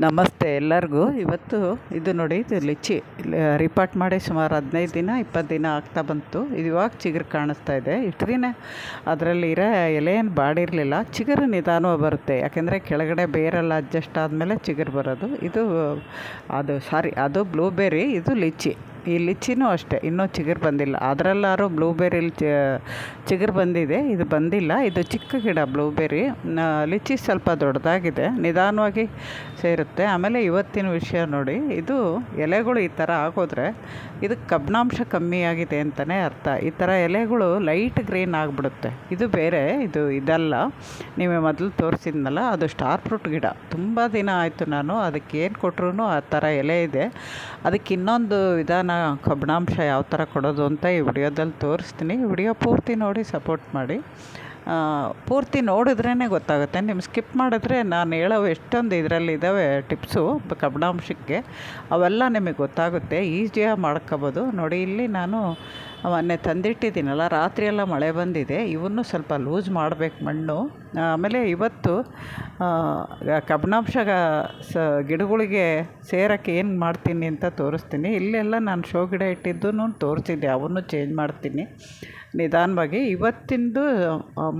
ನಮಸ್ತೆ ಎಲ್ಲರಿಗೂ. ಇವತ್ತು ಇದು ನೋಡಿ, ಇದು ಲಿಚ್ಚಿ ರಿಪಾರ್ಟ್ ಮಾಡಿ ಸುಮಾರು ಹದಿನೈದು ದಿನ, ಇಪ್ಪತ್ತು ದಿನ ಆಗ್ತಾ ಬಂತು. ಇದು ಇವಾಗ ಚಿಗುರು ಕಾಣಿಸ್ತಾ ಇದೆ. ಇಷ್ಟು ದಿನ ಅದರಲ್ಲಿ ಇರೋ ಎಲೆ ಏನು ಬಾಡಿರಲಿಲ್ಲ. ಚಿಗುರು ನಿಧಾನವಾಗಿ ಬರುತ್ತೆ. ಯಾಕೆಂದರೆ ಕೆಳಗಡೆ ಬೇರೆಲ್ಲ ಅಡ್ಜಸ್ಟ್ ಆದಮೇಲೆ ಚಿಗುರು ಬರೋದು. ಇದು, ಅದು ಸಾರಿ ಅದು ಬ್ಲೂಬೆರಿ ಇದು ಲಿಚ್ಚಿ ಈ ಲಿಚ್ಚಿನೂ ಅಷ್ಟೇ, ಇನ್ನೂ ಚಿಗುರು ಬಂದಿಲ್ಲ. ಅದರಲ್ಲಾರು ಬ್ಲೂಬೆರ್ರಿಲಿ ಚಿಗುರು ಬಂದಿದೆ, ಇದು ಬಂದಿಲ್ಲ. ಇದು ಚಿಕ್ಕ ಗಿಡ ಬ್ಲೂಬೆರಿ. ಲಿಚ್ಚಿ ಸ್ವಲ್ಪ ದೊಡ್ಡದಾಗಿದೆ, ನಿಧಾನವಾಗಿ ಸೇರುತ್ತೆ. ಆಮೇಲೆ ಇವತ್ತಿನ ವಿಷಯ ನೋಡಿ, ಇದು ಎಲೆಗಳು ಈ ಥರ ಆಗೋದ್ರೆ ಇದಕ್ಕೆ ಕಬ್ಬಿಣಾಂಶ ಕಮ್ಮಿ ಆಗಿದೆ ಅಂತಲೇ ಅರ್ಥ. ಈ ಥರ ಎಲೆಗಳು ಲೈಟ್ ಗ್ರೀನ್ ಆಗಿಬಿಡುತ್ತೆ. ಇದು ಬೇರೆ, ಇದು ಇದಲ್ಲ. ನೀವು ಮೊದಲು ತೋರಿಸಿದ್ನಲ್ಲ, ಅದು ಸ್ಟಾರ್ ಫ್ರೂಟ್ ಗಿಡ. ತುಂಬ ದಿನ ಆಯಿತು ನಾನು ಅದಕ್ಕೆ ಏನು ಕೊಟ್ಟರು ಆ ಥರ ಎಲೆ ಇದೆ. ಅದಕ್ಕೆ ಇನ್ನೊಂದು ವಿಧಾನ ಕಬ್ಬಿಣಾಂಶ ಯಾವ ಥರ ಕೊಡೋದು ಅಂತ ಈ ವಿಡಿಯೋದಲ್ಲಿ ತೋರಿಸ್ತೀನಿ. ವಿಡಿಯೋ ಪೂರ್ತಿ ನೋಡಿ ಸಪೋರ್ಟ್ ಮಾಡಿ. ಪೂರ್ತಿ ನೋಡಿದ್ರೇ ಗೊತ್ತಾಗುತ್ತೆ. ನಿಮ್ಗೆ ಸ್ಕಿಪ್ ಮಾಡಿದ್ರೆ ನಾನು ಹೇಳೋ ಎಷ್ಟೊಂದು ಇದರಲ್ಲಿ ಇದ್ದಾವೆ ಟಿಪ್ಸು ಕಬ್ಬಿಣಾಂಶಕ್ಕೆ. ಅವೆಲ್ಲ ನಿಮಗೆ ಗೊತ್ತಾಗುತ್ತೆ. ಈಸಿಯಾಗಿ ಮಾಡ್ಕೋಬೋದು. ನೋಡಿ, ಇಲ್ಲಿ ನಾನು ಮೊನ್ನೆ ತಂದಿಟ್ಟಿದ್ದೀನಲ್ಲ, ರಾತ್ರಿ ಎಲ್ಲ ಮಳೆ ಬಂದಿದೆ. ಇವನ್ನು ಸ್ವಲ್ಪ ಲೂಸ್ ಮಾಡಬೇಕು ಮಣ್ಣು. ಆಮೇಲೆ ಇವತ್ತು ಕಬ್ಬಿಣಾಂಶ ಸ, ಗಿಡಗಳಿಗೆ ಸೇರೋಕ್ಕೆ ಏನು ಮಾಡ್ತೀನಿ ಅಂತ ತೋರಿಸ್ತೀನಿ. ಇಲ್ಲೆಲ್ಲ ನಾನು ಶೋ ಗಿಡ ಇಟ್ಟಿದ್ದು ತೋರಿಸಿದ್ದೆ. ಅವನ್ನು ಚೇಂಜ್ ಮಾಡ್ತೀನಿ. ನಿಧಾನವಾಗಿ ಇವತ್ತಿಂದು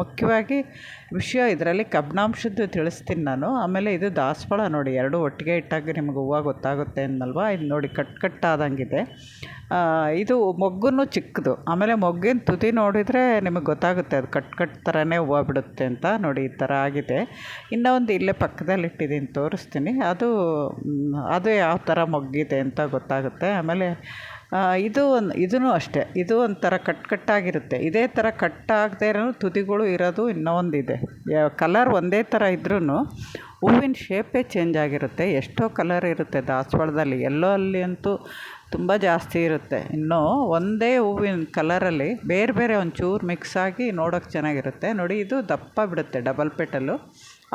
ಮುಖ್ಯವಾಗಿ ವಿಷಯ ಇದರಲ್ಲಿ ಕಬ್ಬಿಣಾಂಶದ್ದು ತಿಳಿಸ್ತೀನಿ ನಾನು. ಆಮೇಲೆ ಇದು ದಾಸವಾಳ ನೋಡಿ, ಎರಡು ಒಟ್ಟಿಗೆ ಇಟ್ಟಾಗ ನಿಮ್ಗೆ ಹೂವು ಗೊತ್ತಾಗುತ್ತೆ ಅನ್ನಲ್ವಾ? ಇದು ನೋಡಿ ಕಟ್ ಕಟ್ಟಾದಂಗಿದೆ ಇದು ಮೊಗ್ಗು ಚಿಕ್ಕದು. ಆಮೇಲೆ ಮೊಗ್ಗಿನ ತುದಿ ನೋಡಿದರೆ ನಿಮಗೆ ಗೊತ್ತಾಗುತ್ತೆ ಅದು ಕಟ್ ಕಟ್ ಥರನೇ ಹೂವು ಬಿಡುತ್ತೆ ಅಂತ ನೋಡಿ ಈ ಥರ ಆಗಿದೆ. ಇನ್ನೂ ಒಂದು ಇಲ್ಲೇ ಪಕ್ಕದಲ್ಲಿ ಇಟ್ಟಿದ್ದೀನಿ, ತೋರಿಸ್ತೀನಿ. ಅದು ಅದು ಯಾವ ಥರ ಮೊಗ್ಗಿದೆ ಅಂತ ಗೊತ್ತಾಗುತ್ತೆ. ಆಮೇಲೆ ಇದು ಒಂದು ಇದೂ ಅಷ್ಟೇ. ಇದು ಒಂಥರ ಕಟ್ ಕಟ್ಟಾಗಿರುತ್ತೆ. ಇದೇ ಥರ ಕಟ್ಟಾಗದೇ ಇರೋ ತುದಿಗಳು ಇರೋದು ಇನ್ನೂ ಇದೆ ಕಲರ್ ಒಂದೇ ಥರ ಇದ್ರೂ ಹೂವಿನ ಶೇಪೇ ಚೇಂಜ್ ಆಗಿರುತ್ತೆ. ಎಷ್ಟೋ ಕಲರ್ ಇರುತ್ತೆ ದಾಸವಾಳದಲ್ಲಿ. ಎಲ್ಲೋ ಅಲ್ಲಿ ಅಂತೂ ತುಂಬ ಜಾಸ್ತಿ ಇರುತ್ತೆ. ಇನ್ನು ಒಂದೇ ಹೂವಿನ ಕಲರಲ್ಲಿ ಬೇರೆ ಬೇರೆ ಒಂಚೂರು ಮಿಕ್ಸ್ ಆಗಿ ನೋಡೋಕ್ಕೆ ಚೆನ್ನಾಗಿರುತ್ತೆ. ನೋಡಿ, ಇದು ದಪ್ಪ ಬಿಡುತ್ತೆ ಡಬಲ್ ಪೆಟಲ್ಲು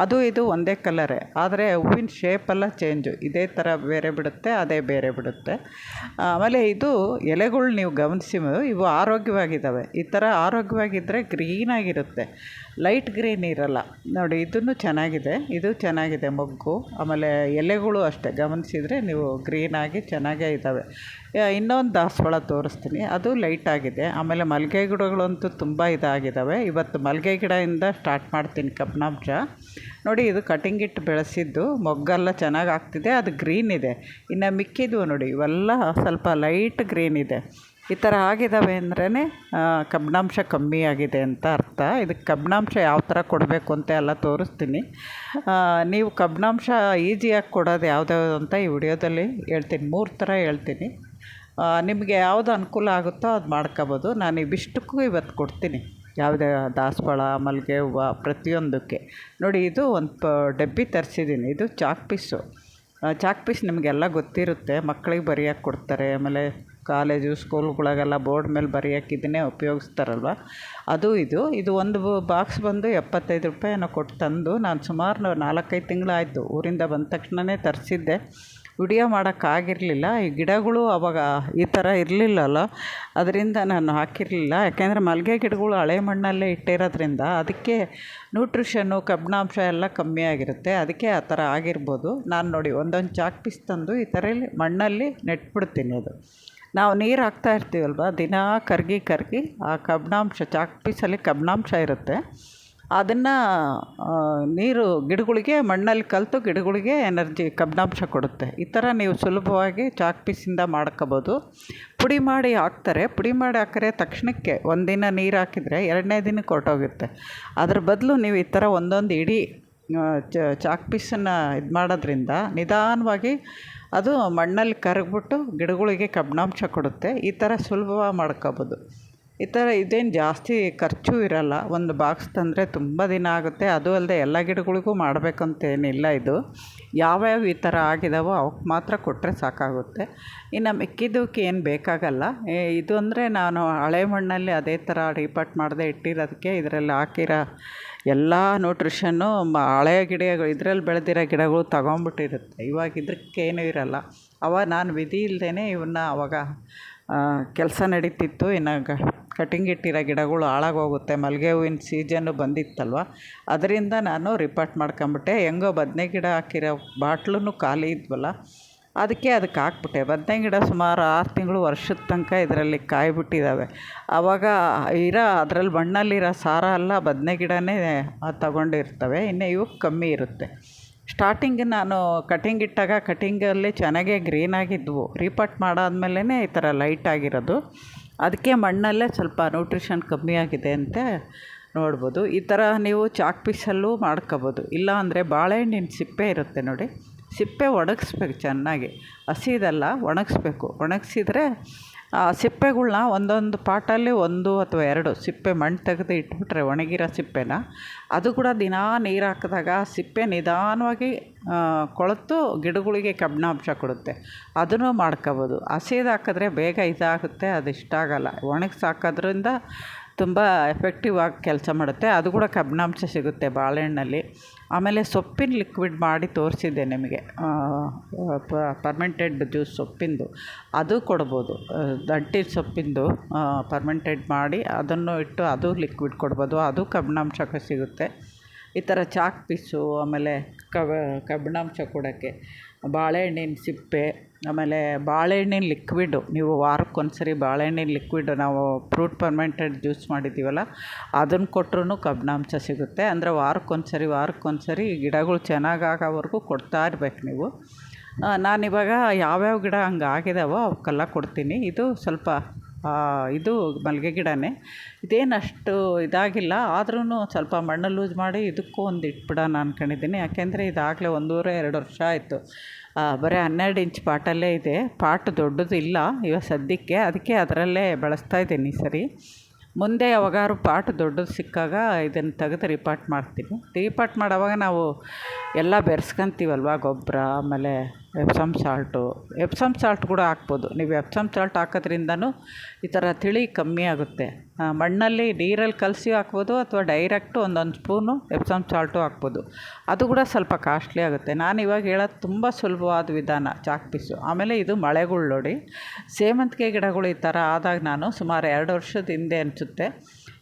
ಅದು ಇದು ಒಂದೇ ಕಲರೇ ಆದರೆ ಹೂವಿನ ಶೇಪೆಲ್ಲ ಚೇಂಜು ಇದೇ ಥರ ಬೇರೆ ಬಿಡುತ್ತೆ, ಅದೇ ಬೇರೆ ಬಿಡುತ್ತೆ. ಆಮೇಲೆ ಇದು ಎಲೆಗಳು ನೀವು ಗಮನಿಸಿ ಇವು ಆರೋಗ್ಯವಾಗಿದ್ದಾವೆ. ಈ ಥರ ಆರೋಗ್ಯವಾಗಿದ್ದರೆ ಗ್ರೀನಾಗಿರುತ್ತೆ ಲೈಟ್ ಗ್ರೀನ್ ಇರಲ್ಲ. ನೋಡಿ, ಇದನ್ನು ಚೆನ್ನಾಗಿದೆ. ಇದು ಚೆನ್ನಾಗಿದೆ ಮೊಗ್ಗು. ಆಮೇಲೆ ಎಲೆಗಳು ಅಷ್ಟೇ. ಗಮನಿಸಿದರೆ ನೀವು ಗ್ರೀನಾಗಿ ಚೆನ್ನಾಗೇ ಇದ್ದಾವೆ. ಇನ್ನೊಂದು ದಾಸವಾಳ ತೋರಿಸ್ತೀನಿ. ಅದು ಲೈಟಾಗಿದೆ ಆಮೇಲೆ ಮಲ್ಲಿಗೆ ಗಿಡಗಳಂತೂ ತುಂಬ ಇದಾಗಿದ್ದಾವೆ ಇವತ್ತು ಮಲ್ಲಿಗೆ ಗಿಡದಿಂದ ಸ್ಟಾರ್ಟ್ ಮಾಡ್ತೀನಿ ಕಪ್ನಾಂಶ ನೋಡಿ, ಇದು ಕಟಿಂಗ್ ಇಟ್ಟು ಬೆಳೆಸಿದ್ದು. ಮೊಗ್ಗೆಲ್ಲ ಚೆನ್ನಾಗಿ ಆಗ್ತಿದೆ. ಅದು ಗ್ರೀನ್ ಇದೆ. ಇನ್ನು ಮಿಕ್ಕಿದ್ವು ನೋಡಿ. ಇವೆಲ್ಲ ಸ್ವಲ್ಪ ಲೈಟ್ ಗ್ರೀನ್ ಇದೆ. ಈ ಥರ ಆಗಿದ್ದಾವೆ ಅಂದ್ರೇ ಕಬ್ಬಿಣಾಂಶ ಕಮ್ಮಿ ಆಗಿದೆ ಅಂತ ಅರ್ಥ. ಇದಕ್ಕೆ ಕಬ್ಬಿಣಾಂಶ ಯಾವ ಥರ ಕೊಡಬೇಕು ಅಂತ ಎಲ್ಲ ತೋರಿಸ್ತೀನಿ. ನೀವು ಕಬ್ಬಿಣಾಂಶ ಈಸಿಯಾಗಿ ಕೊಡೋದು ಯಾವ್ದ್ಯಾವ್ದು ಅಂತ ಈ ವಿಡಿಯೋದಲ್ಲಿ ಹೇಳ್ತೀನಿ. ಮೂರು ಥರ ಹೇಳ್ತೀನಿ. ನಿಮಗೆ ಯಾವುದು ಅನುಕೂಲ ಆಗುತ್ತೋ ಅದು ಮಾಡ್ಕೋಬೋದು. ನಾನು ಇವಿಷ್ಟಕ್ಕೂ ಇವತ್ತು ಕೊಡ್ತೀನಿ. ಯಾವುದೇ ದಾಸವಾಳ ಮಲ್ಲಿಗೆ ಹೂವು ಪ್ರತಿಯೊಂದಕ್ಕೆ. ನೋಡಿ, ಇದು ಒಂದು ಪ, ಡಬ್ಬಿ ತರಿಸಿದ್ದೀನಿ ಇದು ಚಾಕ್ ಪೀಸು. ಚಾಕ್ ಪೀಸ್ ನಿಮಗೆಲ್ಲ ಗೊತ್ತಿರುತ್ತೆ. ಮಕ್ಕಳಿಗೆ ಬರೆಯೋಕೆ ಕೊಡ್ತಾರೆ. ಆಮೇಲೆ ಕಾಲೇಜು, ಸ್ಕೂಲ್ಗಳಿಗೆಲ್ಲ ಬೋರ್ಡ್ ಮೇಲೆ ಬರೆಯೋಕೆ ಇದನ್ನೇ ಉಪಯೋಗಿಸ್ತಾರಲ್ವ? ಅದು ಇದು. ಇದು ಒಂದು ಬಾಕ್ಸ್ ಬಂದು ಎಪ್ಪತ್ತೈದು ರೂಪಾಯಿ ಕೊಟ್ಟು ತಂದು ನಾನು ಸುಮಾರು ನಾಲ್ಕೈದು ತಿಂಗಳಾಯಿತು. ಊರಿಂದ ಬಂದ ತಕ್ಷಣವೇ ತರಿಸಿದ್ದೆ. ವಿಡಿಯೋ ಮಾಡೋಕ್ಕಾಗಿರಲಿಲ್ಲ. ಈ ಗಿಡಗಳು ಅವಾಗ ಈ ಥರ ಇರಲಿಲ್ಲಲ್ಲ? ಅದರಿಂದ ನಾನು ಹಾಕಿರಲಿಲ್ಲ. ಯಾಕೆಂದರೆ ಮಲ್ಲಿಗೆ ಗಿಡಗಳು ಹಳೆ ಮಣ್ಣಲ್ಲೇ ಇಟ್ಟಿರೋದ್ರಿಂದ ಅದಕ್ಕೆ ನ್ಯೂಟ್ರಿಷನ್ನು, ಕಬ್ಬಿಣಾಂಶ ಎಲ್ಲ ಕಮ್ಮಿ ಆಗಿರುತ್ತೆ. ಅದಕ್ಕೆ ಆ ಥರ ಆಗಿರ್ಬೋದು. ನಾನು ನೋಡಿ ಒಂದೊಂದು ಚಾಕ್ ಪೀಸ್ ತಂದು ಈ ಥರ ಮಣ್ಣಲ್ಲಿ ನೆಟ್ಬಿಡ್ತೀನಿ ಅದು. ನಾವು ನೀರು ಹಾಕ್ತಾ ಇರ್ತೀವಲ್ವ? ದಿನಾ ಕರ್ಗಿ ಕರಗಿ ಆ ಕಬ್ಬಿಣಾಂಶ ಚಾಕ್ ಪೀಸಲ್ಲಿ ಕಬ್ಬಿಣಾಂಶ ಇರುತ್ತೆ. ಅದನ್ನು ನೀರು ಗಿಡಗಳಿಗೆ, ಮಣ್ಣಲ್ಲಿ ಕಲಿತು ಗಿಡಗಳಿಗೆ ಎನರ್ಜಿ ಕಬ್ಬಿಣಾಂಶ ಕೊಡುತ್ತೆ. ಈ ಥರ ನೀವು ಸುಲಭವಾಗಿ ಚಾಕ್ ಪೀಸಿಂದ ಮಾಡ್ಕೋಬೋದು. ಪುಡಿ ಮಾಡಿ ಹಾಕ್ತಾರೆ. ಪುಡಿ ಮಾಡಿ ಹಾಕಿದ್ರೆ ತಕ್ಷಣಕ್ಕೆ ಒಂದಿನ ನೀರು ಹಾಕಿದರೆ ಎರಡನೇ ದಿನಕ್ಕೆ ಹೊರಟೋಗುತ್ತೆ. ಅದ್ರ ಬದಲು ನೀವು ಈ ಥರ ಒಂದೊಂದು ಇಡೀ ಚಾಕ್ ಪೀಸನ್ನು ಇದು ಮಾಡೋದ್ರಿಂದ ನಿಧಾನವಾಗಿ ಅದು ಮಣ್ಣಲ್ಲಿ ಕರಗಿಬಿಟ್ಟು ಗಿಡಗಳಿಗೆ ಕಬ್ಬಿಣಾಂಶ ಕೊಡುತ್ತೆ. ಈ ಥರ ಸುಲಭವಾಗಿ ಮಾಡ್ಕೋಬೋದು. ಈ ಥರ ಇದೇನು ಜಾಸ್ತಿ ಖರ್ಚು ಇರೋಲ್ಲ. ಒಂದು ಬಾಕ್ಸ್ ತಂದರೆ ತುಂಬ ದಿನ ಆಗುತ್ತೆ. ಅದು ಅಲ್ಲದೆ ಎಲ್ಲ ಗಿಡಗಳಿಗೂ ಮಾಡಬೇಕಂತೇನಿಲ್ಲ ಇದು. ಯಾವ್ಯಾವ ಈ ಥರ ಆಗಿದಾವೋ ಅವಕ್ಕೆ ಮಾತ್ರ ಕೊಟ್ಟರೆ ಸಾಕಾಗುತ್ತೆ. ಇನ್ನು ಮಿಕ್ಕಿದ್ದಕ್ಕೆ ಏನು ಬೇಕಾಗಲ್ಲ. ಇದು ಅಂದರೆ ನಾನು ಹಳೆ ಮಣ್ಣಲ್ಲಿ ಅದೇ ಥರ ರೀಪಾಟ್ ಮಾಡದೆ ಇಟ್ಟಿರೋದಕ್ಕೆ ಇದರಲ್ಲಿ ಹಾಕಿರೋ ಎಲ್ಲ ನ್ಯೂಟ್ರಿಷನ್ನು ಹಳೆ ಗಿಡಗಳು, ಇದ್ರಲ್ಲಿ ಬೆಳೆದಿರೋ ಗಿಡಗಳು ತಗೊಂಬಿಟ್ಟಿರುತ್ತೆ. ಇವಾಗ ಇದಕ್ಕೇನು ಇರೋಲ್ಲ. ಅವಾಗ ನಾನು ವಿಧಿ ಇಲ್ಲದೇ ಇವನ್ನ ಅವಾಗ ಕೆಲಸ ನಡೀತಿತ್ತು. ಇನ್ನು ಕಟಿಂಗ್ ಇಟ್ಟಿರೋ ಗಿಡಗಳು ಹಾಳಾಗೋಗುತ್ತೆ. ಮಲ್ಲಿಗೆ ಹೂವಿನ ಸೀಜನ್ನು ಬಂದಿತ್ತಲ್ವ? ಅದರಿಂದ ನಾನು ರಿಪೋರ್ಟ್ ಮಾಡ್ಕೊಂಬಿಟ್ಟೆ. ಹೆಂಗೋ ಬದನೆ ಗಿಡ ಹಾಕಿರೋ ಬಾಟ್ಲೂ ಖಾಲಿ ಇದ್ವಲ್ಲ. ಅದಕ್ಕೆ ಅದಕ್ಕೆ ಹಾಕ್ಬಿಟ್ಟೆ. ಬದನೆ ಗಿಡ ಸುಮಾರು ಆರು ತಿಂಗಳು ವರ್ಷದ ತನಕ ಇದರಲ್ಲಿ ಕಾಯಿ ಬಿಟ್ಟಿದ್ದಾವೆ ಆವಾಗ ಇರೋ ಅದ್ರಲ್ಲಿ ಮಣ್ಣಲ್ಲಿರೋ ಸಾರ ಅಲ್ಲ ಬದನೆ ಗಿಡನೇ ತಗೊಂಡಿರ್ತವೆ. ಇನ್ನು ಇವು ಕಮ್ಮಿ ಇರುತ್ತೆ. ಸ್ಟಾರ್ಟಿಂಗ್ ನಾನು ಕಟಿಂಗ್ ಇಟ್ಟಾಗ ಕಟಿಂಗಲ್ಲಿ ಚೆನ್ನಾಗೇ ಗ್ರೀನಾಗಿದ್ವು ರೀಪಾಟ್ ಮಾಡಾದ್ಮೇಲೆ ಈ ಥರ ಲೈಟ್ ಆಗಿರೋದು. ಅದಕ್ಕೆ ಮಣ್ಣಲ್ಲೇ ಸ್ವಲ್ಪ ನ್ಯೂಟ್ರಿಷನ್ ಕಮ್ಮಿ ಆಗಿದೆ ಅಂತ ನೋಡ್ಬೋದು. ಈ ಥರ ನೀವು ಚಾಕ್ ಪೀಸಲ್ಲೂ ಮಾಡ್ಕೋಬೋದು. ಇಲ್ಲ ಅಂದರೆ ಬಾಳೆಹಣ್ಣಿನ ಸಿಪ್ಪೆ ಇರುತ್ತೆ ನೋಡಿ. ಸಿಪ್ಪೆ ಒಣಗಿಸ್ಬೇಕು ಚೆನ್ನಾಗಿ. ಹಸಿದಲ್ಲ, ಒಣಗಿಸ್ಬೇಕು. ಒಣಗಿಸಿದ್ರೆ, ಆ ಸಿಪ್ಪೆಗಳನ್ನ ಒಂದೊಂದು ಪಾಟಲ್ಲಿ ಒಂದು ಅಥವಾ ಎರಡು ಸಿಪ್ಪೆ ಮಣ್ಣು ತೆಗೆದು ಇಟ್ಬಿಟ್ರೆ ಒಣಗಿರೋ ಸಿಪ್ಪೆನ, ಅದು ಕೂಡ ದಿನಾ ನೀರು ಹಾಕಿದಾಗ ಸಿಪ್ಪೆ ನಿಧಾನವಾಗಿ ಕೊಳೆತು ಗಿಡಗಳಿಗೆ ಕಬ್ಬಿಣಾಂಶ ಕೊಡುತ್ತೆ. ಅದನ್ನು ಮಾಡ್ಕೋಬೋದು. ಹಸಿದು ಹಾಕಿದ್ರೆ ಬೇಗ ಇದಾಗುತ್ತೆ, ಅದು ಇಷ್ಟ ಆಗೋಲ್ಲ. ಒಣಗಿಸಿ ಹಾಕೋದ್ರಿಂದ ತುಂಬ ಎಫೆಕ್ಟಿವ್ ಆಗಿ ಕೆಲಸ ಮಾಡುತ್ತೆ. ಅದು ಕೂಡ ಕಬ್ಬಿಣಾಂಶ ಸಿಗುತ್ತೆ ಬಾಳೆಹಣ್ಣಲ್ಲಿ. ಆಮೇಲೆ ಸೊಪ್ಪಿನ ಲಿಕ್ವಿಡ್ ಮಾಡಿ ತೋರಿಸಿದ್ದೆ ನಿಮಗೆ. ಪರ್ಮೆಂಟೆಡ್ ಜ್ಯೂಸ್ ಸೊಪ್ಪಿಂದು. ಅದು ಕೊಡ್ಬೋದು. ದಂಟಿನ ಸೊಪ್ಪಿಂದು ಪರ್ಮೆಂಟೆಡ್ ಮಾಡಿ ಅದನ್ನು ಇಟ್ಟು ಅದು ಲಿಕ್ವಿಡ್ ಕೊಡ್ಬೋದು. ಅದು ಕಬ್ಬಿಣಾಂಶ ಸಿಗುತ್ತೆ. ಈ ಥರ ಚಾಕ್ ಪೀಸು, ಆಮೇಲೆ ಕಬ್ಬಿಣಾಂಶ ಕೊಡೋಕ್ಕೆ ಬಾಳೆಹಣ್ಣಿನ ಸಿಪ್ಪೆ, ಆಮೇಲೆ ಬಾಳೆಹಣ್ಣಿನ ಲಿಕ್ವಿಡು ನೀವು ವಾರಕ್ಕೊಂದು ಸರಿ ಬಾಳೆಹಣ್ಣಿನ ಲಿಕ್ವಿಡ್ ನಾವು ಫ್ರೂಟ್ ಫರ್ಮೆಂಟೆಡ್ ಜ್ಯೂಸ್ ಮಾಡಿದ್ದೀವಲ್ಲ ಅದನ್ನು ಕೊಟ್ರೂ ಕಬ್ಬಿಣಾಂಶ ಸಿಗುತ್ತೆ. ಅಂದರೆ ವಾರಕ್ಕೊಂದು ಸರಿ ವಾರಕ್ಕೊಂದು ಸರಿ ಗಿಡಗಳು ಚೆನ್ನಾಗಿ ಆಗೋವರೆಗೂ ಕೊಡ್ತಾ ಇರ್ಬೇಕು ನೀವು. ನಾನಿವಾಗ ಯಾವ್ಯಾವ ಗಿಡ ಹಂಗೆ ಆಗಿದಾವೋ ಅವಕ್ಕೆಲ್ಲ ಕೊಡ್ತೀನಿ. ಇದು ಸ್ವಲ್ಪ ಇದು ಮಲ್ಲಿಗೆ ಗಿಡನೇ. ಇದೇನು ಅಷ್ಟು ಇದಾಗಿಲ್ಲ ಆದ್ರೂ ಸ್ವಲ್ಪ ಮಣ್ಣು ಲೂಸ್ ಮಾಡಿ ಇದಕ್ಕೂ ಒಂದು ಇಟ್ಬಿಡೋಣ ಅಂದ್ಕೊಂಡಿದ್ದೀನಿ ಯಾಕೆಂದರೆ ಇದಾಗಲೇ ಒಂದೂವರೆ, ಎರಡು ವರ್ಷ ಆಯಿತು. ಬರೀ ಹನ್ನೆರಡು ಇಂಚ್ ಪಾಟಲ್ಲೇ ಇದೆ. ಪಾಟ್ ದೊಡ್ಡದು ಇಲ್ಲ ಇವಾಗ ಸದ್ಯಕ್ಕೆ. ಅದಕ್ಕೆ ಅದರಲ್ಲೇ ಬಳಸ್ತಾ ಇದ್ದೀನಿ ಸರಿ. ಮುಂದೆ ಯಾವಾಗಾದ್ರು ಪಾಟ್ ದೊಡ್ಡದು ಸಿಕ್ಕಾಗ ಇದನ್ನು ತೆಗೆದು ರಿಪಾಟ್ ಮಾಡ್ತೀನಿ. ರಿಪಾಟ್ ಮಾಡೋವಾಗ ನಾವು ಎಲ್ಲ ಬೆರೆಸ್ಕೊಂತೀವಲ್ವ ಗೊಬ್ಬರ, ಆಮೇಲೆ ಎಪ್ಸಮ್ ಸಾಲ್ಟು. ಎಪ್ಸಮ್ ಸಾಲ್ಟ್ ಕೂಡ ಹಾಕ್ಬೋದು. ನೀವು ಎಪ್ಸಮ್ ಸಾಲ್ಟ್ ಹಾಕೋದ್ರಿಂದನೂ ಈ ಥರ ತಿಳಿ ಕಮ್ಮಿ ಆಗುತ್ತೆ. ಮಣ್ಣಲ್ಲಿ ನೀರಲ್ಲಿ ಕಲಸಿ ಹಾಕ್ಬೋದು ಅಥವಾ ಡೈರೆಕ್ಟು ಒಂದೊಂದು ಸ್ಪೂನು ಎಪ್ಸಮ್ ಸಾಲ್ಟು ಹಾಕ್ಬೋದು. ಅದು ಕೂಡ ಸ್ವಲ್ಪ ಕಾಸ್ಟ್ಲಿ ಆಗುತ್ತೆ. ನಾನು ಇವಾಗ ಹೇಳೋದು ತುಂಬ ಸುಲಭವಾದ ವಿಧಾನ, ಚಾಕ್ ಪೀಸು. ಆಮೇಲೆ ಇದು ಮಳೆಗಳು ನೋಡಿ. ಸೇವಂತಿಗೆ ಗಿಡಗಳು ಈ ಥರ ಆದಾಗ ನಾನು ಸುಮಾರು ಎರಡು ವರ್ಷದ ಹಿಂದೆ ಅನಿಸುತ್ತೆ.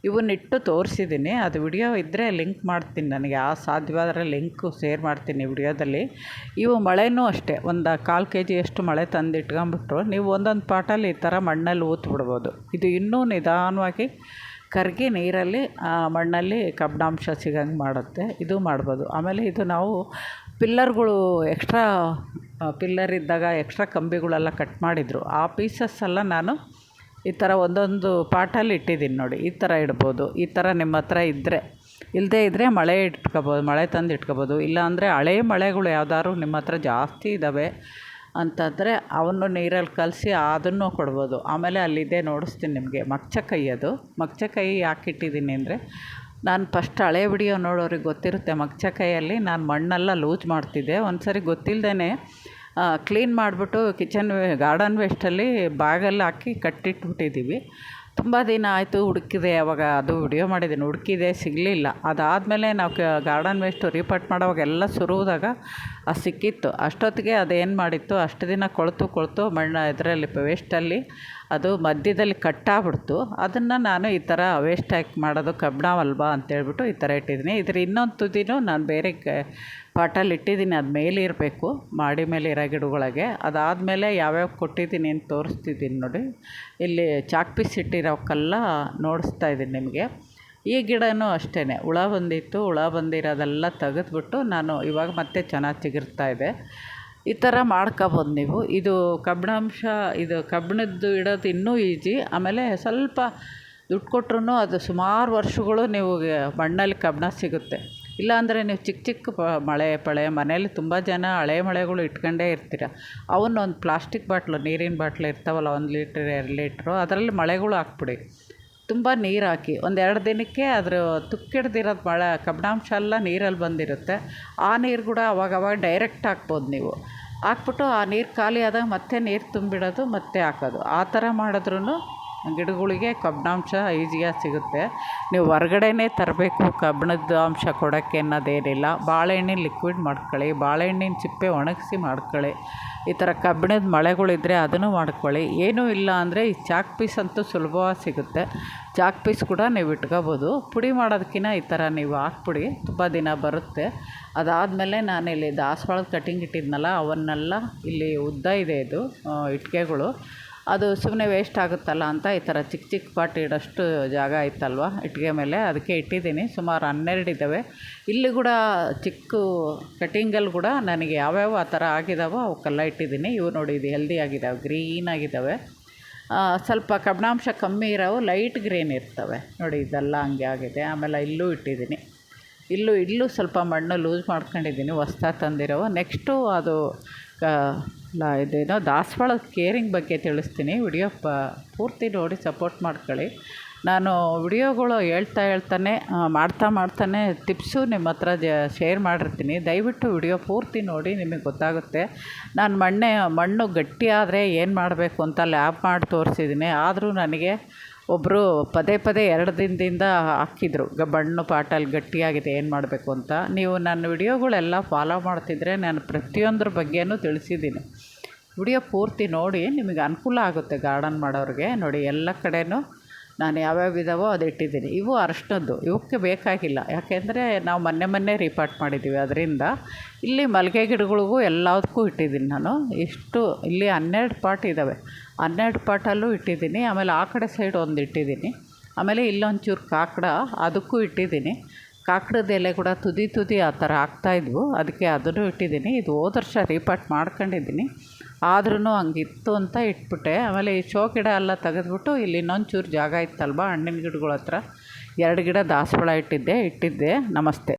ಇವನ್ನಿಟ್ಟು ತೋರಿಸಿದ್ದೀನಿ. ಅದು ವಿಡಿಯೋ ಇದ್ದರೆ ಲಿಂಕ್ ಮಾಡ್ತೀನಿ ನನಗೆ. ಆ ಸಾಧ್ಯವಾದರೆ ಲಿಂಕು ಶೇರ್ ಮಾಡ್ತೀನಿ ವಿಡಿಯೋದಲ್ಲಿ. ಇವು ಮಳೆನೂ ಅಷ್ಟೇ. ಒಂದು ಕಾಲು ಕೆ ಜಿಯಷ್ಟು ಮಳೆ ತಂದು ಇಟ್ಕೊಂಬಿಟ್ರು ನೀವು ಒಂದೊಂದು ಪಾಟಲ್ಲಿ ಈ ಥರ ಮಣ್ಣಲ್ಲಿ ಊತ್ಬಿಡ್ಬೋದು ಇದು ಇನ್ನೂ ನಿಧಾನವಾಗಿ ಕರಗಿ ನೀರಲ್ಲಿ ಮಣ್ಣಲ್ಲಿ ಕಬ್ಬಿಣಾಂಶ ಸಿಗಂಗೆ ಮಾಡುತ್ತೆ. ಇದು ಮಾಡ್ಬೋದು. ಆಮೇಲೆ ಇದು ನಾವು ಪಿಲ್ಲರ್ಗಳು ಎಕ್ಸ್ಟ್ರಾ ಪಿಲ್ಲರ್ ಇದ್ದಾಗ ಎಕ್ಸ್ಟ್ರಾ ಕಂಬಿಗಳೆಲ್ಲ ಕಟ್ ಮಾಡಿದರು. ಆ ಪೀಸಸ್ ಎಲ್ಲ ನಾನು ಈ ಥರ ಒಂದೊಂದು ಪಾಟಲ್ಲಿ ಇಟ್ಟಿದ್ದೀನಿ ನೋಡಿ, ಈ ಥರ ಇಡ್ಬೋದು. ಈ ಥರ ನಿಮ್ಮ ಹತ್ರ ಇದ್ದರೆ ಇಲ್ಲದೇ ಇದ್ದರೆ ಮಳೆ ಇಟ್ಕೋಬೋದು, ಮಳೆ ತಂದು ಇಟ್ಕೋಬೋದು. ಇಲ್ಲಾಂದರೆ ಹಳೆ ಮಳೆಗಳು ಯಾವ್ದಾದ್ರು ನಿಮ್ಮ ಹತ್ರ ಜಾಸ್ತಿ ಇದ್ದಾವೆ ಅಂತಂದರೆ ಅವನ್ನು ನೀರಲ್ಲಿ ಕಲಸಿ ಅದನ್ನು ಕೊಡ್ಬೋದು. ಆಮೇಲೆ ಅಲ್ಲಿದ್ದೇ ನೋಡಿಸ್ತೀನಿ ನಿಮಗೆ ಮಚ್ಚಕೈ ಅದು. ಮಚ್ಚಕೈ ಯಾಕೆ ಇಟ್ಟಿದ್ದೀನಿ ಅಂದರೆ, ನಾನು ಫಸ್ಟ್ ಹಳೆ ವಿಡಿಯೋ ನೋಡೋರಿಗೆ ಗೊತ್ತಿರುತ್ತೆ ಮಚ್ಚಕೈಯಲ್ಲಿ ನಾನು ಮಣ್ಣೆಲ್ಲ ಲೂಸ್ ಮಾಡ್ತಿದ್ದೆ. ಒಂದು ಸರಿ ಗೊತ್ತಿಲ್ಲದೇ ಕ್ಲೀನ್ ಮಾಡಿಬಿಟ್ಟು ಕಿಚನ್ ಗಾರ್ಡನ್ ವೇಸ್ಟಲ್ಲಿ ಬಾಗಲ್ಲಿ ಹಾಕಿ ಕಟ್ಟಿಟ್ಬಿಟ್ಟಿದ್ದೀವಿ ತುಂಬ ದಿನ ಆಯಿತು ಹುಡುಕಿದೆ ಯಾವಾಗ ಅದು ವಿಡಿಯೋ ಮಾಡಿದ್ದೀನಿ ಹುಡುಕಿದೆ, ಸಿಗಲಿಲ್ಲ. ಅದಾದಮೇಲೆ ನಾವು ಗಾರ್ಡನ್ ವೇಸ್ಟು ರೀಪಾಟ್ ಮಾಡೋವಾಗೆಲ್ಲ ಸುರುವುದಾಗ ಅದು ಸಿಕ್ಕಿತ್ತು. ಅಷ್ಟೊತ್ತಿಗೆ ಅದೇನು ಮಾಡಿತ್ತು, ಅಷ್ಟು ದಿನ ಕೊಳ್ತು ಕೊಳ್ತು ಮಣ್ಣು ಇದರಲ್ಲಿ ವೇಸ್ಟಲ್ಲಿ ಅದು ಮಧ್ಯದಲ್ಲಿ ಕಟ್ಟಾಗ್ಬಿಡ್ತು. ಅದನ್ನು ನಾನು ಈ ಥರ ವೇಸ್ಟ್ ಹಾಕಿ ಮಾಡೋದು ಕಬ್ಬಿಣವಲ್ವಾ ಅಂತೇಳ್ಬಿಟ್ಟು ಈ ಥರ ಇಟ್ಟಿದ್ದೀನಿ. ಇದ್ರ ಇನ್ನೊಂದು ತುದಿನೂ ನಾನು ಬೇರೆ ಪಾಟಲ್ಲಿ ಇಟ್ಟಿದ್ದೀನಿ, ಅದು ಮೇಲೆ ಇರಬೇಕು, ಮಾಡಿ ಮೇಲೆ ಇರೋ ಗಿಡಗಳಿಗೆ. ಅದಾದಮೇಲೆ ಯಾವ್ಯಾವ ಕೊಟ್ಟಿದ್ದೀನಿ ಅಂತ ತೋರಿಸ್ತಿದ್ದೀನಿ ನೋಡಿ. ಇಲ್ಲಿ ಚಾಕ್ ಪೀಸ್ ಇಟ್ಟಿರೋಕ್ಕೆಲ್ಲ ನೋಡಿಸ್ತಾ ಇದ್ದೀನಿ ನಿಮಗೆ. ಈ ಗಿಡವೂ ಅಷ್ಟೇ ಹುಳ ಬಂದಿತ್ತು, ಹುಳ ಬಂದಿರೋದೆಲ್ಲ ತೆಗೆದ್ಬಿಟ್ಟು ನಾನು ಇವಾಗ ಮತ್ತೆ ಚೆನ್ನಾಗಿ ಚಿಗುರ್ತಾ ಇದೆ. ಈ ಥರ ಮಾಡ್ಕೊಬೋದು ನೀವು. ಇದು ಕಬ್ಬಿಣಾಂಶ, ಇದು ಕಬ್ಬಿಣದ್ದು ಇಡೋದು ಇನ್ನೂ ಈಜಿ. ಆಮೇಲೆ ಸ್ವಲ್ಪ ದುಡ್ಡು ಕೊಟ್ರೂ ಅದು ಸುಮಾರು ವರ್ಷಗಳು ನೀವು ಮಣ್ಣಲ್ಲಿ ಕಬ್ಬಿಣ ಸಿಗುತ್ತೆ. ಇಲ್ಲಾಂದರೆ ನೀವು ಚಿಕ್ಕ ಚಿಕ್ಕ ಪ ಮಳೆ, ಪಳೆ ಮನೇಲಿ ತುಂಬ ಜನ ಹಳೆ ಮಳೆಗಳು ಇಟ್ಕೊಂಡೇ ಇರ್ತೀರ. ಅವನ್ನ ಒಂದು ಪ್ಲಾಸ್ಟಿಕ್ ಬಾಟ್ಲು ನೀರಿನ ಬಾಟ್ಲು ಇರ್ತಾವಲ್ಲ, ಒಂದು ಲೀಟ್ರ್ ಎರಡು ಲೀಟ್ರು ಅದರಲ್ಲಿ ಮಳೆಗಳು ಹಾಕ್ಬಿಡಿ. ತುಂಬ ನೀರು ಹಾಕಿ, ಒಂದು ಎರಡು ದಿನಕ್ಕೆ ಅದ್ರ ತುಕ್ಕಿಡ್ದಿರೋದು ಮಳೆ, ಕಬ್ಬಿಣಾಂಶ ಎಲ್ಲ ನೀರಲ್ಲಿ ಬಂದಿರುತ್ತೆ. ಆ ನೀರು ಕೂಡ ಅವಾಗವಾಗ ಡೈರೆಕ್ಟ್ ಹಾಕ್ಬೋದು ನೀವು. ಹಾಕ್ಬಿಟ್ಟು ಆ ನೀರು ಖಾಲಿ ಆದಾಗ ಮತ್ತೆ ನೀರು ತುಂಬಿಡೋದು, ಮತ್ತೆ ಹಾಕೋದು. ಆ ಥರ ಮಾಡಿದ್ರೂ ಗಿಡಗಳಿಗೆ ಕಬ್ಬಿಣಾಂಶ ಈಸಿಯಾಗಿ ಸಿಗುತ್ತೆ. ನೀವು ಹೊರ್ಗಡೆನೇ ತರಬೇಕು ಕಬ್ಬಿಣದ ಅಂಶ ಕೊಡೋಕ್ಕೆ ಅನ್ನೋದೇನಿಲ್ಲ. ಬಾಳೆಹಣ್ಣಿನ ಲಿಕ್ವಿಡ್ ಮಾಡ್ಕೊಳ್ಳಿ, ಬಾಳೆಹಣ್ಣಿನ ಸಿಪ್ಪೆ ಒಣಗಿಸಿ ಮಾಡ್ಕೊಳ್ಳಿ. ಈ ಥರ ಕಬ್ಬಿಣದ ಮಳೆಗಳಿದ್ರೆ ಅದನ್ನು ಮಾಡ್ಕೊಳ್ಳಿ. ಏನೂ ಇಲ್ಲ ಅಂದರೆ ಈ ಚಾಕ್ ಪೀಸ್ ಅಂತೂ ಸುಲಭವಾಗಿ ಸಿಗುತ್ತೆ. ಚಾಕ್ ಪೀಸ್ ಕೂಡ ನೀವು ಇಟ್ಕೋಬೋದು. ಪುಡಿ ಮಾಡೋದಕ್ಕಿಂತ ಈ ಥರ ನೀವು ಹಾಕ್ಬಿಡಿ, ತುಂಬ ದಿನ ಬರುತ್ತೆ. ಅದಾದಮೇಲೆ ನಾನಿಲ್ಲಿ ದಾಸವಾಳದ ಕಟಿಂಗ್ ಇಟ್ಟಿದ್ನಲ್ಲ, ಅವನ್ನೆಲ್ಲ ಇಲ್ಲಿ ಉದ್ದ ಇದೆ ಇದು ಇಟ್ಟಿಗೆಗಳು ಅದು ಸುಮ್ಮನೆ ವೇಸ್ಟ್ ಆಗುತ್ತಲ್ಲ ಅಂತ ಈ ಥರ ಚಿಕ್ಕ ಚಿಕ್ಕ ಪಾಟ್ ಇಡೋಷ್ಟು ಜಾಗ ಇತ್ತಲ್ವ? ಇಟ್ಟಿಗೆ ಮೇಲೆ ಅದಕ್ಕೆ ಇಟ್ಟಿದ್ದೀನಿ. ಸುಮಾರು ಹನ್ನೆರಡು ಇದ್ದಾವೆ. ಇಲ್ಲಿ ಕೂಡ ಚಿಕ್ಕ ಕಟಿಂಗಲ್ಲಿ ಕೂಡ ನನಗೆ ಯಾವ್ಯಾವ ಆ ಥರ ಆಗಿದಾವೋ ಅವಕ್ಕೆಲ್ಲ ಇಟ್ಟಿದ್ದೀನಿ. ಇವು ನೋಡಿ ಇದು ಹೆಲ್ದಿ ಆಗಿದ್ದಾವೆ ಗ್ರೀನ್ ಆಗಿದ್ದಾವೆ ಸ್ವಲ್ಪ ಕಬ್ಬಿಣಾಂಶ ಕಮ್ಮಿ ಇರೋವು ಲೈಟ್ ಗ್ರೀನ್ ಇರ್ತವೆ. ನೋಡಿ, ಇದೆಲ್ಲ ಹಂಗೆ ಆಗಿದೆ. ಆಮೇಲೆ ಇಲ್ಲೂ ಇಟ್ಟಿದ್ದೀನಿ. ಇಲ್ಲೂ ಇಲ್ಲೂ ಸ್ವಲ್ಪ ಮಣ್ಣು ಲೂಸ್ ಮಾಡ್ಕೊಂಡಿದ್ದೀನಿ, ಹೊಸ್ದಾಗಿ ತಂದಿರೋವು. ನೆಕ್ಸ್ಟು ಅದು ಕ ಲಾ ಇದೇನೋ ದಾಸವಾಳದ ಕೇರಿಂಗ್ ಬಗ್ಗೆ ತಿಳಿಸ್ತೀನಿ. ವಿಡಿಯೋ ಪ ಪೂರ್ತಿ ನೋಡಿ ಸಪೋರ್ಟ್ ಮಾಡ್ಕೊಳ್ಳಿ. ನಾನು ವಿಡಿಯೋಗಳು ಹೇಳ್ತಾ ಹೇಳ್ತಾನೆ ಮಾಡ್ತಾ ಮಾಡ್ತಾನೆ ಟಿಪ್ಸು ನಿಮ್ಮ ಹತ್ರ ಜ ಶೇರ್ ಮಾಡಿರ್ತೀನಿ. ದಯವಿಟ್ಟು ವಿಡಿಯೋ ಪೂರ್ತಿ ನೋಡಿ, ನಿಮಗೆ ಗೊತ್ತಾಗುತ್ತೆ. ನಾನು ಮಣ್ಣೆ ಮಣ್ಣು ಗಟ್ಟಿ ಆದರೆ ಏನು ಮಾಡಬೇಕು ಅಂತ ಲ್ಯಾಬ್ ಮಾಡಿ ತೋರಿಸಿದ್ದೀನಿ. ಆದರೂ ನನಗೆ ಒಬ್ಬರು ಪದೇ ಪದೇ ಎರಡು ದಿನದಿಂದ ಹಾಕಿದ್ರು. ಗ ಮಣ್ಣು ಪಾಟಲ್ಲಿ ಗಟ್ಟಿಯಾಗಿದೆ, ಏನು ಮಾಡಬೇಕು ಅಂತ. ನೀವು ನನ್ನ ವಿಡಿಯೋಗಳೆಲ್ಲ ಫಾಲೋ ಮಾಡ್ತಿದ್ರೆ ನಾನು ಪ್ರತಿಯೊಂದ್ರ ಬಗ್ಗೆಯೂ ತಿಳಿಸಿದ್ದೀನಿ. ವಿಡಿಯೋ ಪೂರ್ತಿ ನೋಡಿ, ನಿಮಗೆ ಅನುಕೂಲ ಆಗುತ್ತೆ ಗಾರ್ಡನ್ ಮಾಡೋರಿಗೆ. ನೋಡಿ, ಎಲ್ಲ ಕಡೆಯೂ ನಾನು ಯಾವ್ಯಾವ ಇದಾವೋ ಅದು ಇಟ್ಟಿದ್ದೀನಿ. ಇವು ಅರಶಿನದ್ದು, ಇವಕ್ಕೆ ಬೇಕಾಗಿಲ್ಲ. ಯಾಕೆಂದರೆ ನಾವು ಮೊನ್ನೆ ಮೊನ್ನೆ ರೀಪಾರ್ಟ್ ಮಾಡಿದ್ದೀವಿ. ಅದರಿಂದ ಇಲ್ಲಿ ಮಲ್ಲಿಗೆ ಗಿಡಗಳಿಗೂ ಎಲ್ಲದಕ್ಕೂ ಇಟ್ಟಿದ್ದೀನಿ ನಾನು. ಇಷ್ಟು, ಇಲ್ಲಿ ಹನ್ನೆರಡು ಪಾಟ್ ಇದ್ದಾವೆ. ಹನ್ನೆರಡು ಪಾಟಲ್ಲೂ ಇಟ್ಟಿದ್ದೀನಿ, ಆಮೇಲೆ ಆ ಕಡೆ ಸೈಡ್ ಒಂದು ಇಟ್ಟಿದ್ದೀನಿ. ಆಮೇಲೆ ಇಲ್ಲೊಂಚೂರು ಕಾಕಡ, ಅದಕ್ಕೂ ಇಟ್ಟಿದ್ದೀನಿ. ಕಾಕಡದ ಎಲೆ ಕೂಡ ತುದಿ ತುದಿ ಆ ಥರ ಆಗ್ತಾಯಿದ್ವು ಅದಕ್ಕೆ ಅದನ್ನು ಇಟ್ಟಿದ್ದೀನಿ. ಇದು ಹೋದ ವರ್ಷ ರೀಪಾಟ್ ಮಾಡ್ಕೊಂಡಿದ್ದೀನಿ. ಆದ್ರೂ ಹಂಗಿತ್ತು ಅಂತ ಇಟ್ಬಿಟ್ಟೆ. ಆಮೇಲೆ ಈ ಶೋ ಗಿಡ ಎಲ್ಲ ತೆಗೆದ್ಬಿಟ್ಟು ಇಲ್ಲಿ ಇನ್ನೊಂದು ಚೂರು ಜಾಗ ಇತ್ತಲ್ವ, ಹಣ್ಣಿನ ಗಿಡಗಳ ಹತ್ರ. ಎರಡು ಗಿಡ ದಾಸವಾಳ ಇಟ್ಟಿದ್ದೆ ಇಟ್ಟಿದ್ದೆ. ನಮಸ್ತೆ.